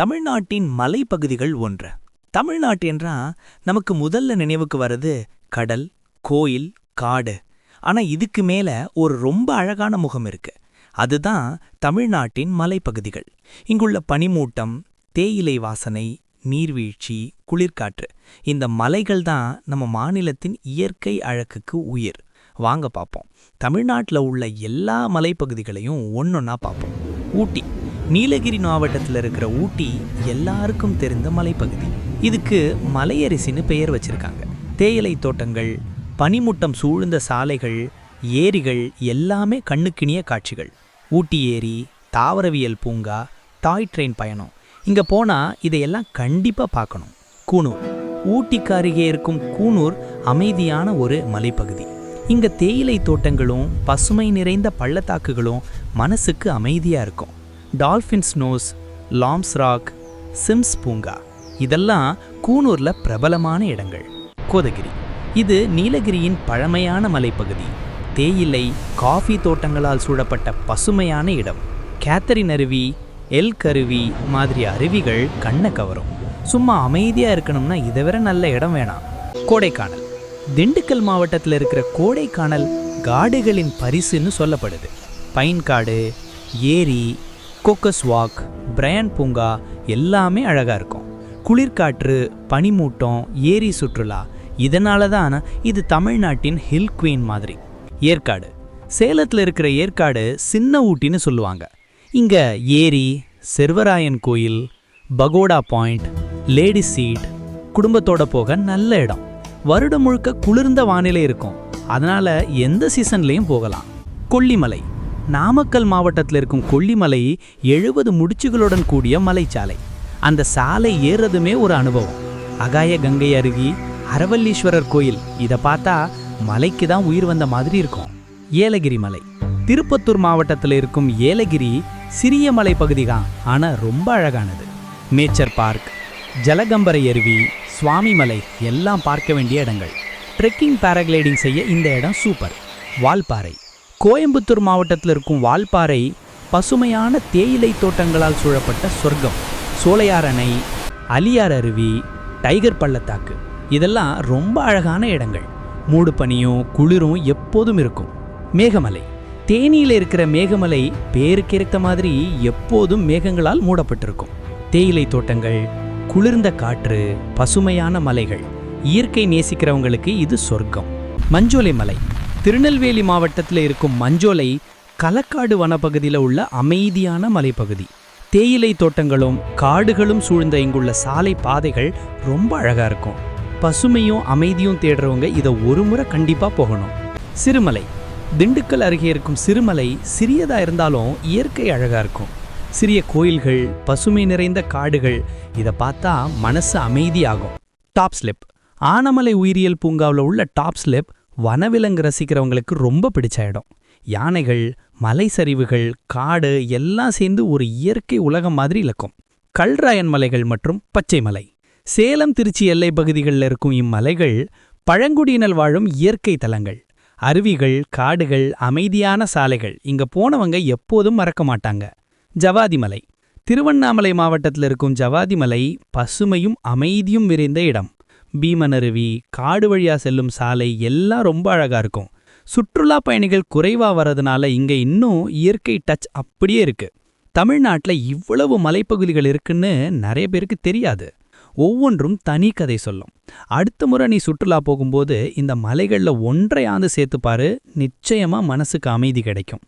தமிழ்நாட்டின் மலைப்பகுதிகள் ஒன்று. தமிழ்நாட்டு என்றா நமக்கு முதல்ல நினைவுக்கு வர்றது கடல் கோயில் காடு. ஆனா இதுக்கு மேல ஒரு ரொம்ப அழகான முகம் இருக்கு. அதுதான் தமிழ்நாட்டின் மலைப்பகுதிகள். இங்குள்ள பனிமூட்டம் தேயிலை வாசனை நீர்வீழ்ச்சி குளிர்காற்று. இந்த மலைகள் தான் நம்ம மாநிலத்தின் இயற்கை அழகுக்கு உயிர். வாங்க பார்ப்போம் தமிழ்நாட்டில் உள்ள எல்லா மலைப்பகுதிகளையும் ஒன்றொன்னா பார்ப்போம் ஊட்டி. நீலகிரி மாவட்டத்தில் இருக்கிற ஊட்டி எல்லாருக்கும் தெரிந்த மலைப்பகுதி. இதுக்கு மலையரிசின்னு பெயர் வச்சிருக்காங்க. தேயிலை தோட்டங்கள் பனிமுட்டம் சூழ்ந்த சாலைகள் ஏரிகள் எல்லாமே கண்ணுக்கினிய காட்சிகள். ஊட்டி ஏரி தாவரவியல் பூங்கா டாய் ட்ரெயின் பயணம். இங்கே போனால் இதையெல்லாம் கண்டிப்பாக பார்க்கணும். கூனூர். ஊட்டிக்கு அருகே இருக்கும் கூனூர் அமைதியான ஒரு மலைப்பகுதி. இங்கே தேயிலை தோட்டங்களும் பசுமை நிறைந்த பள்ளத்தாக்குகளும் மனசுக்கு அமைதியாக இருக்கும். Dolphin's Nose Lamb's Rock Sim's பூங்கா இதெல்லாம் கூனூரில் பிரபலமான இடங்கள். கோதகிரி. இது நீலகிரியின் பழமையான மலைப்பகுதி. தேயிலை காஃபி தோட்டங்களால் சூழப்பட்ட பசுமையான இடம். கேத்தரின் அருவி எல் கருவி மாதிரி அருவிகள் கண்ணை கவரும். சும்மா அமைதியாக இருக்கணும்னா இதை விட நல்ல இடம் வேணாம். கோடைக்கானல். திண்டுக்கல் மாவட்டத்தில் இருக்கிற கோடைக்கானல் காடுகளின் பரிசுன்னு சொல்லப்படுது. பைன் காடு ஏரி கோக்கஸ் வாக் பிரையன் பூங்கா எல்லாமே அழகாக இருக்கும். குளிர்காற்று பனிமூட்டம் ஏரி சுற்றுலா இதனால தான் இது தமிழ்நாட்டின் ஹில் குவீன் மாதிரி. ஏற்காடு. சேலத்தில் இருக்கிற ஏற்காடு சின்ன ஊட்டின்னு சொல்லுவாங்க. இங்கே ஏரி செர்வராயன் கோயில் பகோடா பாயிண்ட் லேடி சீட் குடும்பத்தோட போக நல்ல இடம். வருடம் முழுக்க குளிர்ந்த வானிலை இருக்கும். அதனால் எந்த சீசன்லேயும் போகலாம். கொல்லிமலை. நாமக்கல் மாவட்டத்தில் இருக்கும் கொல்லிமலை எழுபது முடிச்சுகளுடன் கூடிய மலைச்சாலை. அந்த சாலை ஏறுறதுமே ஒரு அனுபவம். அகாய கங்கை அருகி அரவல்லீஸ்வரர் கோயில். இதை பார்த்தா மலைக்கு தான் உயிர் வந்த மாதிரி இருக்கும். ஏலகிரி மலை. திருப்பத்தூர் மாவட்டத்தில் இருக்கும் ஏலகிரி சிறிய மலை பகுதி தான். ஆனால் ரொம்ப அழகானது. மேச்சர் பார்க் ஜலகம்பரை அருவி சுவாமி மலை எல்லாம் பார்க்க வேண்டிய இடங்கள். ட்ரெக்கிங் பேராகிளைடிங் செய்ய இந்த இடம் சூப்பர். வால்பாறை. கோயம்புத்தூர் மாவட்டத்தில் இருக்கும் வால்பாறை பசுமையான தேயிலை தோட்டங்களால் சூழப்பட்ட சொர்க்கம். சோலையார் அணை அலியார் அருவி டைகர் பள்ளத்தாக்கு. இதெல்லாம் ரொம்ப அழகான இடங்கள். மூடு பனியும் குளிரும் எப்போதும் இருக்கும். மேகமலை. தேனியில் இருக்கிற மேகமலை பேருக்கேற்ற மாதிரி எப்போதும் மேகங்களால் மூடப்பட்டிருக்கும். தேயிலை தோட்டங்கள் குளிர்ந்த காற்று பசுமையான மலைகள். இயற்கை நேசிக்கிறவங்களுக்கு இது சொர்க்கம். மஞ்சோலை மலை. திருநெல்வேலி மாவட்டத்தில் இருக்கும் மஞ்சோலை களக்காடு வனப்பகுதியில் உள்ள அமைதியான மலைப்பகுதி. தேயிலை தோட்டங்களும் காடுகளும் சூழ்ந்த இங்குள்ள சாலை பாதைகள் ரொம்ப அழகாக இருக்கும். பசுமையும் அமைதியும் தேடுறவங்க இதை ஒரு முறை கண்டிப்பாக போகணும். சிறுமலை. திண்டுக்கல் அருகே இருக்கும் சிறுமலை சிறியதாக இருந்தாலும் இயற்கை அழகாக இருக்கும். சிறிய கோயில்கள் பசுமை நிறைந்த காடுகள் இதை பார்த்தா மனசு அமைதியாகும். Top slip. ஆனமலை உயிரியல் பூங்காவில் உள்ள டாப் ஸ்லிப் வனவிலங்கு ரசிக்கிறவங்களுக்கு ரொம்ப பிடிச்ச இடம் யானைகள் மலை சரிவுகள் காடு எல்லாம் சேர்ந்து ஒரு இயற்கை உலகம் மாதிரி இலக்கும். கல்ராயன் மலைகள் மற்றும் பச்சை மலை. சேலம் திருச்சி எல்லை பகுதிகளில் இருக்கும் இம்மலைகள் பழங்குடியினர் வாழும் இயற்கை தலங்கள். அருவிகள் காடுகள் அமைதியான சாலைகள். இங்க போனவங்க எப்போதும் மறக்க மாட்டாங்க. ஜவாதி மலை. திருவண்ணாமலை மாவட்டத்தில் இருக்கும் ஜவாதி மலை பசுமையும் அமைதியும் விரைந்த இடம். பீமனருவி காடு வழியா செல்லும் சாலை எல்லாம் ரொம்ப அழகா இருக்கும். சுற்றுலா பயணிகள் குறைவா வர்றதுனால இங்க இன்னும் இயற்கை டச் அப்படியே இருக்கு. தமிழ்நாட்டில் இவ்வளவு மலைப்பகுதிகள் இருக்குன்னு நிறைய பேருக்கு தெரியாது. ஒவ்வொன்றும் தனி கதை சொல்லும். அடுத்த முறை நீ சுற்றுலா போகும்போது இந்த மலைகளில் ஒன்றையாந்து சேர்த்துப்பாரு நிச்சயமா மனசுக்கு அமைதி கிடைக்கும்.